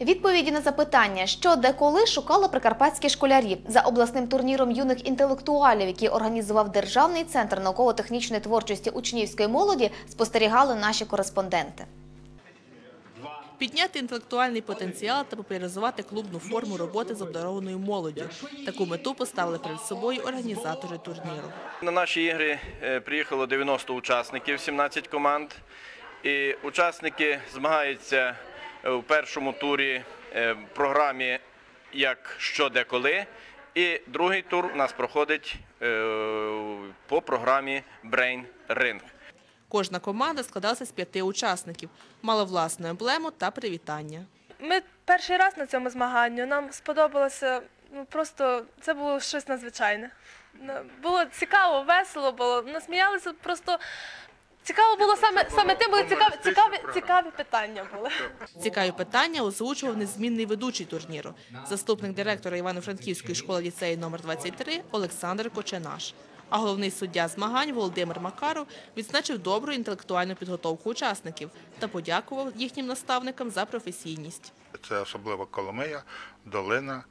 Відповіді на запитання, що де коли шукали прикарпатські школярі за обласним турніром юних інтелектуалів, який організував Державний центр науково-технічної творчості учнівської молоді, спостерігали наші кореспонденти. Підняти інтелектуальний потенціал та популяризувати клубну форму роботи з обдарованою молоддю. Таку мету поставили перед собою організатори турніру. На наші ігри е, приїхало 90 учасників, 17 команд. І учасники змагаються е, у першому турі е, програмі як що де коли. І другий тур у нас проходить е, по програмі Brain Ring. Кожна команда складалася з п'яти учасників, мала власну емблему та привітання. Ми перший раз на цьому змаганні. Нам сподобалося, ну просто це було щось надзвичайне. Ну, Було цікаво, весело було. Насміялися просто. Цікаво було саме, саме тим, були цікаві, цікаві, цікаві питання були. Цікаві питання озвучував незмінний ведучий турніру, заступник директора Івано-Франківської школи ліцею номер 23 Олександр Коченаш. А головний суддя змагань Володимир Макаров відзначив добру інтелектуальну підготовку учасників та подякував їхнім наставникам за професійність. Це особливо Коломия, Долина,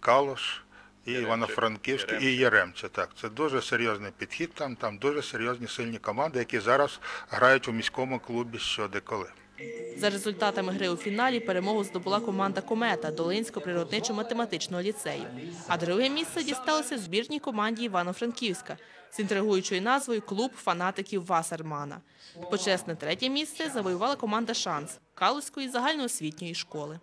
Калуш і Івано-Франківськ і Яремче. Так, це дуже серйозний підхід. Там там дуже серйозні сильні команди, які зараз грають у міському клубі щодеколи. За результатами гри у фіналі перемогу здобула команда «Комета» Долинського природничо-математичного ліцею. А друге місце дісталося збірній команді Івано-Франківська з інтригуючою назвою «Клуб фанатиків Васермана». Почесне третє місце завоювала команда «Шанс» Калузької загальноосвітньої школи.